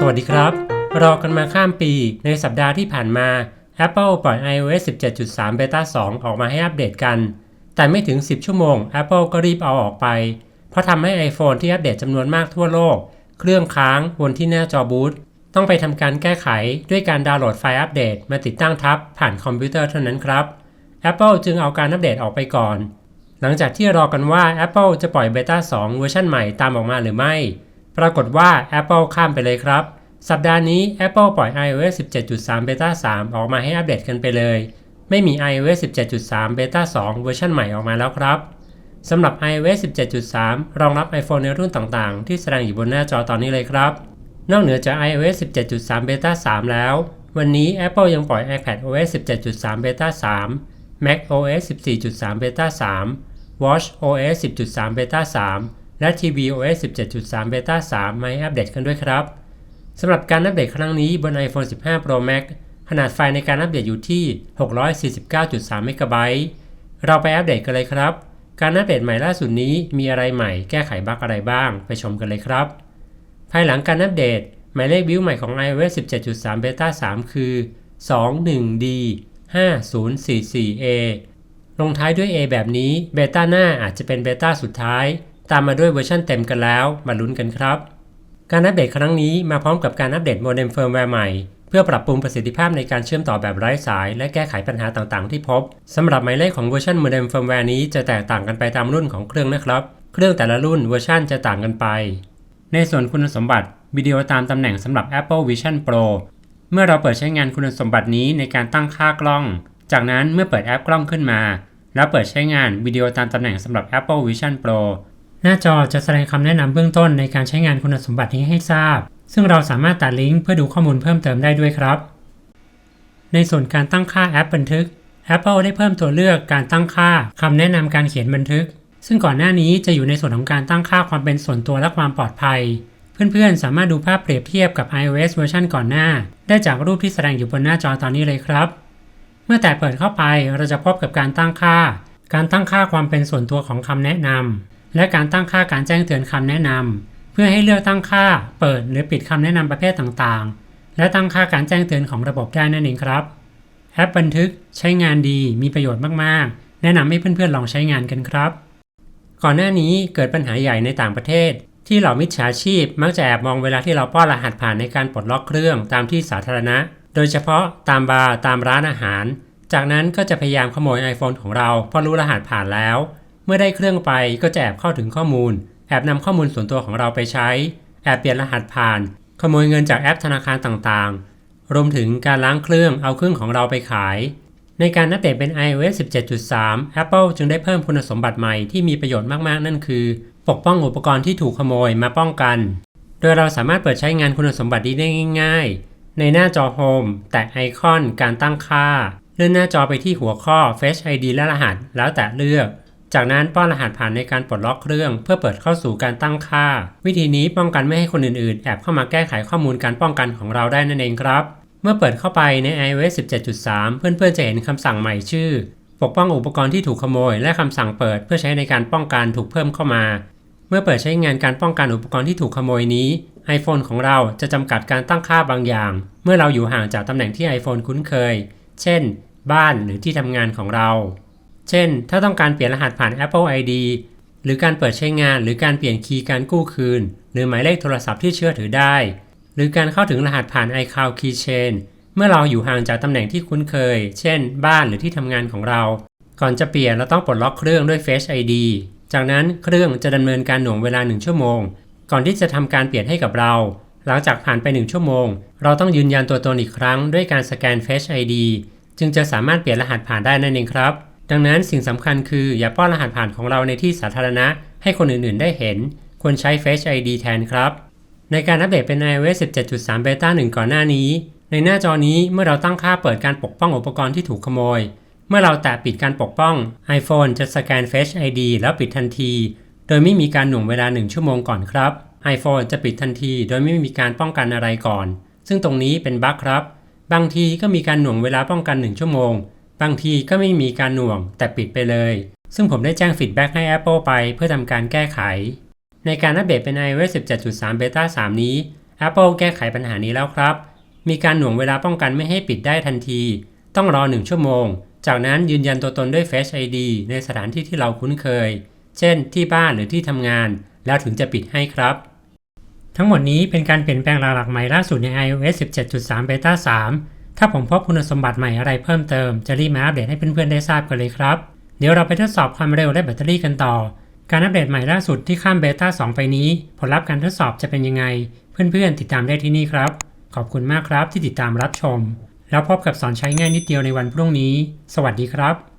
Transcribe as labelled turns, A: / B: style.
A: สวัสดีครับ รอกันมาข้ามปีในสัปดาห์ที่ผ่านมา Apple ปล่อย iOS 17.3 Beta 2 ออกมาให้อัปเดตกัน แต่ไม่ถึง 10 ชั่วโมง Apple ก็รีบเอาออกไป เพราะทำให้ iPhone ที่อัปเดตจำนวนมากทั่วโลก เครื่องค้างบนที่หน้าจอบูตต้องไปทำการแก้ไขด้วยการดาวน์โหลดไฟล์อัปเดต มาติดตั้งทับผ่านคอมพิวเตอร์เท่านั้นครับ Apple จึงเอาการอัปเดตออกไปก่อน หลังจากที่รอกันว่า Apple จะปล่อย Beta 2 เวอร์ชันใหม่ตามออกมาหรือไม่ ปรากฏว่า Apple ข้ามไปเลยครับ สัปดาห์นี้ Apple ปล่อย iOS 17.3 Beta 3 ออกมาให้อัปเดตกันไปเลย ไม่มี iOS 17.3 Beta 2 เวอร์ชันใหม่ออกมาแล้วครับสำหรับ iOS 17.3 รองรับ iPhone ในรุ่นต่างๆ ที่แสดงอยู่บนหน้าจอตอนนี้เลยครับ นอกเหนือจาก iOS 17.3 Beta 3 แล้ว วันนี้ Apple ยังปล่อย iPad OS 17.3 Beta 3 Mac OS 14.3 Beta 3 Watch OS 10.3 Beta 3 และ TV OS 17.3 Beta 3 มาอัปเดตกันด้วยครับ สำหรับการอัปเดตครั้งนี้บน iPhone 15 Pro Max ขนาดไฟล์ในการอัปเดตอยู่ที่ 649.3 เมกะไบต์เราไปอัปเดตกันเลยครับ การอัปเดตใหม่ล่าสุดนี้มีอะไรใหม่แก้ไขบั๊กอะไรบ้าง ไปชมกันเลยครับ ภายหลังการอัปเดต หมายเลขบิลใหม่ของ iOS 17.3 Beta 3 คือ 21D 5044A ลงท้ายด้วย A แบบนี้เบต้าหน้าอาจจะเป็นเบต้าสุดท้าย ตามมาด้วยเวอร์ชันเต็มกันแล้ว มาลุ้นกันครับ การอัปเดตครั้งนี้มาพร้อมกับการอัปเดตโมเด็มเฟิร์มแวร์ใหม่ เพื่อปรับปรุงประสิทธิภาพในการเชื่อมต่อแบบไร้สาย และแก้ไขปัญหาต่างๆ ที่พบสำหรับหมายเลขของเวอร์ชันโมเด็มเฟิร์มแวร์นี้จะแตกต่างกันไปตามรุ่นของเครื่องนะครับ เครื่องแต่ละรุ่นเวอร์ชันจะต่างกันไป ในส่วนคุณสมบัติวิดีโอตามตำแหน่งสำหรับ Apple Vision Pro เมื่อเราเปิดใช้งานคุณสมบัตินี้ในการตั้งค่ากล้อง จากนั้นเมื่อเปิดแอปกล้องขึ้นมา แล้วเปิดใช้งานวิดีโอตามตำแหน่งสำหรับ Apple Vision Pro หน้าจอจะแสดงคำแนะนำเบื้องต้นในการใช้งานคุณสมบัตินี้ให้ทราบ ซึ่งเราสามารถตัดลิงก์เพื่อดูข้อมูลเพิ่มเติมได้ด้วยครับ ในส่วนการตั้งค่าแอปบันทึก Apple ได้เพิ่มตัวเลือกการตั้งค่าคำแนะนำการเขียนบันทึก ซึ่งก่อนหน้านี้จะอยู่ในส่วนของการตั้งค่าความเป็นส่วนตัวและความปลอดภัย เพื่อนๆ สามารถดูภาพเปรียบเทียบกับ iOS เวอร์ชันก่อนหน้า ได้จากรูปที่แสดงอยู่บนหน้าจอตอนนี้เลยครับ เมื่อแต่เปิดเข้าไปเราจะพบกับการตั้งค่า การตั้งค่าความเป็นส่วนตัวของคำแนะนำ และการตั้งค่าการแจ้งเตือนคำแนะนำเพื่อให้เลือกตั้งค่าเปิดหรือปิดคำแนะนำประเภทต่างๆ และตั้งค่าการแจ้งเตือนของระบบได้นั่นเองครับ แอปบันทึกใช้งานดีมีประโยชน์มากๆ แนะนำให้เพื่อนๆลองใช้งานกันครับ ก่อนหน้านี้เกิดปัญหาใหญ่ในต่างประเทศ ที่เหล่ามิจฉาชีพ มักจะแอบมองเวลาที่เราป้อนรหัสผ่านในการปลดล็อกเครื่องตามที่สาธารณะ โดยเฉพาะตามบาร์ตามร้านอาหาร จากนั้นก็จะพยายามขโมย iPhone ของเราเพราะรู้รหัสผ่านแล้ว เมื่อได้เครื่องไปก็จะแอบเข้าถึงข้อมูล แอบนำข้อมูลส่วนตัวของเราไปใช้ แอบเปลี่ยนรหัสผ่าน ขโมยเงินจากแอปธนาคารต่างๆ รวมถึงการล้างเครื่องเอาเครื่องของเราไปขาย ในการอัปเดตเป็น iOS 17.3 Apple จึงได้เพิ่มคุณสมบัติใหม่ที่มีประโยชน์มากๆ นั่นคือ ปกป้องอุปกรณ์ที่ถูกขโมยมาป้องกัน โดยเราสามารถเปิดใช้งานคุณสมบัตินี้ได้ง่าย ๆ ในหน้าจอโฮมแตะไอคอนการตั้งค่า เลื่อนหน้าจอไปที่หัวข้อ Face ID และรหัส แล้วแตะเลือก จากนั้นป้อนรหัสผ่านในการปลดล็อกเครื่อง เพื่อเปิดเข้าสู่การตั้งค่า วิธีนี้ป้องกันไม่ให้คนอื่นๆ แอบเข้ามาแก้ไขข้อมูลการป้องกันของเราได้นั่นเองครับ เมื่อเปิดเข้าไปใน iOS 17.3 เพื่อนๆจะเห็นคำสั่งใหม่ชื่อ ปกป้องอุปกรณ์ที่ถูกขโมย และคำสั่งเปิดเพื่อใช้ในการป้องกันถูกเพิ่มเข้ามา เมื่อเปิดใช้งานการป้องกันอุปกรณ์ที่ถูกขโมยนี้ iPhone ของเราจะจำกัดการตั้งค่าบางอย่าง เมื่อเราอยู่ห่างจากตำแหน่งที่ iPhone คุ้นเคย เช่น บ้านหรือที่ทำงานของเรา เช่น ถ้าต้องการเปลี่ยนรหัสผ่าน Apple ID หรือการเปิดใช้งาน หรือการเปลี่ยนคีย์การกู้คืน หรือหมายเลขโทรศัพท์ที่เชื่อถือได้ หรือการเข้าถึงรหัสผ่าน iCloud Keychain เมื่อเราอยู่ห่างจากตำแหน่งที่คุ้นเคย เช่น บ้านหรือที่ทำงานของเรา ก่อนจะเปลี่ยนเราต้องปลดล็อกเครื่องด้วย Face ID จากนั้นเครื่องจะดำเนินการหน่วงเวลา 1 ชั่วโมง ก่อนที่จะทำการเปลี่ยนให้กับเรา หลังจากผ่านไป 1 ชั่วโมง เราต้องยืนยันตัวตนอีกครั้งด้วยการสแกน Face ID จึงจะสามารถเปลี่ยนรหัสผ่านได้นั่นเองครับ ดังนั้นสิ่งสำคัญคืออย่าป้อนรหัสผ่านของเราในที่สาธารณะ ให้คนอื่นๆได้เห็น ควรใช้ Face ID แทนครับ ในการอัปเดตเป็น iOS 17.3 Beta 1 ก่อนหน้านี้ ในหน้าจอนี้เมื่อเราตั้งค่าเปิดการปกป้องอุปกรณ์ที่ถูกขโมย เมื่อเราแตะปิดการปกป้อง iPhone จะสแกน Face ID แล้วปิดทันที โดยไม่มีการหน่วงเวลา 1 ชั่วโมงก่อนครับ iPhone จะปิดทันที โดยไม่มีการป้องกันอะไรก่อน ซึ่งตรงนี้เป็นบั๊กครับ บางทีก็มีการหน่วงเวลาป้องกัน 1 ชั่วโมง บางทีก็ไม่มีการหน่วงแต่ปิดไปเลย ซึ่งผมได้แจ้งฟีดแบ็กให้ Apple ไปเพื่อทำการแก้ไข ในการอัปเดตเป็น iOS 17.3 Beta 3 นี้ Apple แก้ไขปัญหานี้แล้วครับ มีการหน่วงเวลาป้องกันไม่ให้ปิดได้ทันที ต้องรอ 1 ชั่วโมง จากนั้นยืนยันตัวตนด้วย Face ID ในสถานที่ที่เราคุ้นเคย เช่น ที่บ้านหรือที่ทำงาน แล้วถึงจะปิดให้ครับ ทั้งหมดนี้เป็นการเปลี่ยนแปลงหลักๆใหม่ล่าสุดใน iOS 17.3 Beta 3 ถ้าผมพบคุณสมบัติใหม่อะไรเพิ่มเติมจะรีบมาอัปเดตให้เพื่อนๆได้ทราบกันเลยครับ เดี๋ยวเราไปทดสอบความเร็วและแบตเตอรี่กันต่อ การอัปเดตใหม่ล่าสุดที่ข้ามเบต้า2 ไปนี้ ผลลัพธ์การทดสอบจะเป็นยังไง เพื่อนๆ ติดตามได้ที่นี่ครับ ขอบคุณมากครับที่ติดตามรับชม แล้วพบกับสอนใช้ง่ายนิดเดียวในวันพรุ่งนี้ สวัสดีครับ